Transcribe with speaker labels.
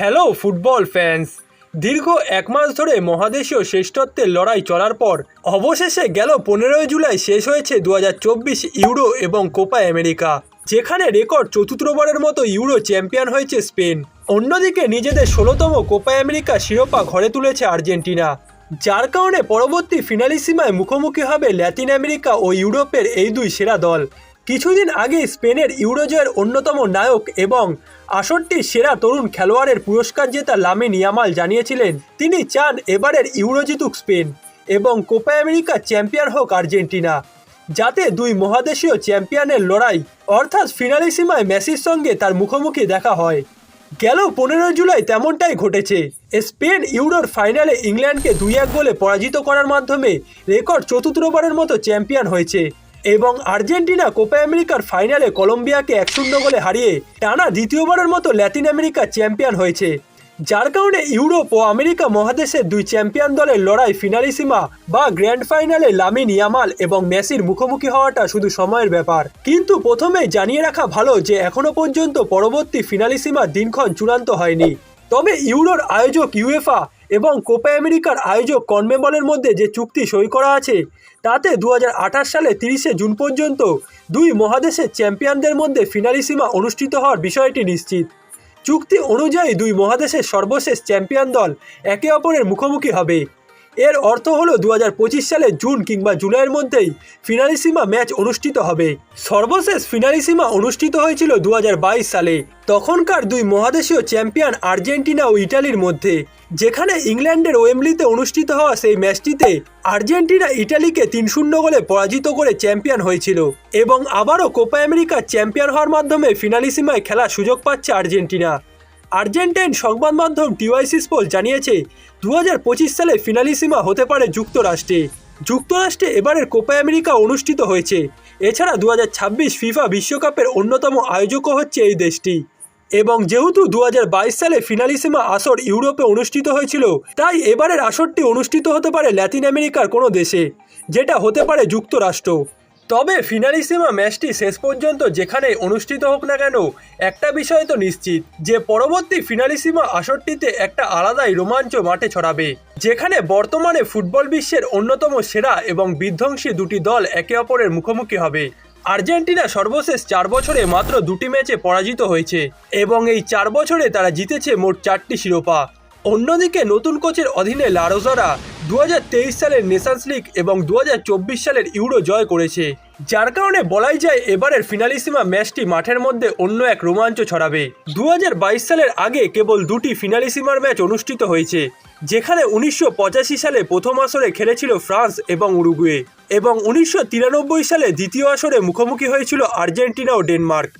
Speaker 1: Hello, football fans. দীর্ঘ এক মাস ধরে মহাদেশীয় শ্রেষ্ঠত্বের লড়াই চলার পর অবশেষে গেল পনেরোই জুলাই শেষ হয়েছে দু হাজার চব্বিশ ইউরো এবং কোপা আমেরিকা, যেখানে রেকর্ড চতুর্থবারের মতো ইউরো চ্যাম্পিয়ন হয়েছে স্পেন। অন্যদিকে নিজেদের ষোলোতম কোপা আমেরিকা শিরোপা ঘরে তুলেছে আর্জেন্টিনা, যার কারণে পরবর্তী ফিনালিসীমায় মুখোমুখি হবে ল্যাতিন আমেরিকা ও ইউরোপের এই দুই সেরা দল। কিছুদিন আগে স্পেনের ইউরোজয়ের অন্যতম নায়ক এবং আসরটির সেরা তরুণ খেলোয়াড়ের পুরস্কার জেতা লামিন ইয়ামাল জানিয়েছিলেন। তিনি চান এবারের ইউরো জিতুক স্পেন এবং কোপা আমেরিকা চ্যাম্পিয়ন হোক আর্জেন্টিনা, যাতে দুই মহাদেশীয় চ্যাম্পিয়নের লড়াই অর্থাৎ ফিনালিসীমায় মেসির সঙ্গে তার মুখোমুখি দেখা হয়। গেল পনেরোই জুলাই তেমনটাই ঘটেছে। স্পেন ইউরোর ফাইনালে ইংল্যান্ডকে দুই এক গোলে পরাজিত করার মাধ্যমে রেকর্ড চতুর্থবারের মতো চ্যাম্পিয়ন হয়েছে। এবং আর্জেন্টিনা কোপা আমেরিকার ফাইনালে কলম্বিয়াকে এক শূন্য গোলে হারিয়ে টানা দ্বিতীয়বারের মতো ল্যাতিন আমেরিকা চ্যাম্পিয়ন হয়েছে। যার কারণে ইউরোপ ও আমেরিকা মহাদেশের দুই চ্যাম্পিয়ন দলের লড়াই ফিনালিসিমা বা গ্র্যান্ড ফাইনালে লামিন ইয়ামাল এবং মেসির মুখোমুখি হওয়াটা শুধু সময়ের ব্যাপার। কিন্তু প্রথমে জানিয়ে রাখা ভালো যে এখনও পর্যন্ত পরবর্তী ফিনালিসিমার দিনক্ষণ চূড়ান্ত হয়নি। তবে ইউরোর আয়োজক ইউএফা এবং কোপা আমেরিকার আয়োজক কনমেবলের মধ্যে যে চুক্তি সই করা আছে তাতে দু হাজার আঠাশ সালে তিরিশে জুন পর্যন্ত দুই মহাদেশের চ্যাম্পিয়নদের মধ্যে ফিনালিসিমা অনুষ্ঠিত হওয়ার বিষয়টি নিশ্চিত। চুক্তি অনুযায়ী দুই মহাদেশের সর্বশেষ চ্যাম্পিয়ন দল একে অপরের মুখোমুখি হবে। এর অর্থ হলো দু সালের জুন কিংবা জুলাইয়ের মধ্যেই ফিনালিসিমা ম্যাচ অনুষ্ঠিত হবে। সর্বশেষ ফিনালিসিমা অনুষ্ঠিত হয়েছিল দু হাজার বাইশ সালে। তখনকার দুই মহাদেশীয় চ্যাম্পিয়ন আর্জেন্টিনা ও ইটালির মধ্যে। যেখানে ইংল্যান্ডের ওয়েমলিতে অনুষ্ঠিত হওয়া সেই ম্যাচটিতে আর্জেন্টিনা ইটালিকে তিন শূন্য গোলে পরাজিত করে চ্যাম্পিয়ন হয়েছিল এবং আবারও কোপা আমেরিকার চ্যাম্পিয়ন হওয়ার মাধ্যমে ফিনালিসিমায় খেলার সুযোগ পাচ্ছে আর্জেন্টিনা। আর্জেন্টাইন সংবাদ মাধ্যম টিওয়াইসি স্পোর্টস জানিয়েছে দু হাজার পঁচিশ সালে ফিনালিসিমা হতে পারে যুক্তরাষ্ট্রে। যুক্তরাষ্ট্রে এবারের কোপা আমেরিকা অনুষ্ঠিত হয়েছে। এছাড়া দু হাজার ছাব্বিশ ফিফা বিশ্বকাপের অন্যতম আয়োজকও হচ্ছে এই দেশটি। এবং যেহেতু দু হাজার বাইশ সালে ফিনালিসিমা আসর ইউরোপে অনুষ্ঠিত হয়েছিল, তাই এবারের আসরটি অনুষ্ঠিত হতে পারে ল্যাতিন আমেরিকার কোনো দেশে, যেটা হতে পারে যুক্তরাষ্ট্র। তবে ফিনালিসিমা ম্যাচটি শেষ পর্যন্ত যেখানে অনুষ্ঠিত হোক না কেন, একটা বিষয় তো নিশ্চিত, যে পরবর্তী ফিনালিসিমা আসরটিতে একটা আলাদাই রোমাঞ্চ মাঠে ছড়াবে, যেখানে বর্তমানে ফুটবল বিশ্বের অন্যতম সেরা এবং বিধ্বংসী দুটি দল একে অপরের মুখোমুখি হবে। আর্জেন্টিনা সর্বশেষ চার বছরে মাত্র দুটি ম্যাচে পরাজিত হয়েছে এবং এই চার বছরে তারা জিতেছে মোট চারটি শিরোপা। অন্যদিকে নতুন কোচের অধীনে লারোজারা দু হাজার তেইশ সালের নেশনস লিগ এবং দু হাজার চব্বিশ সালের ইউরো জয় করেছে, যার কারণে বলাই যায় এবারের ফিনালিসিমা ম্যাচটি মাঠের মধ্যে অন্য এক রোমাঞ্চ ছড়াবে। দু হাজার বাইশ সালের আগে কেবল দুটি ফিনালিসিমার ম্যাচ অনুষ্ঠিত হয়েছে, যেখানে উনিশশো পঁচাশি সালে প্রথম আসরে খেলেছিল ফ্রান্স এবং উরুগুয়ে এবং উনিশশো তিরানব্বই সালে দ্বিতীয় আসরে মুখোমুখি হয়েছিল আর্জেন্টিনা ও ডেনমার্ক।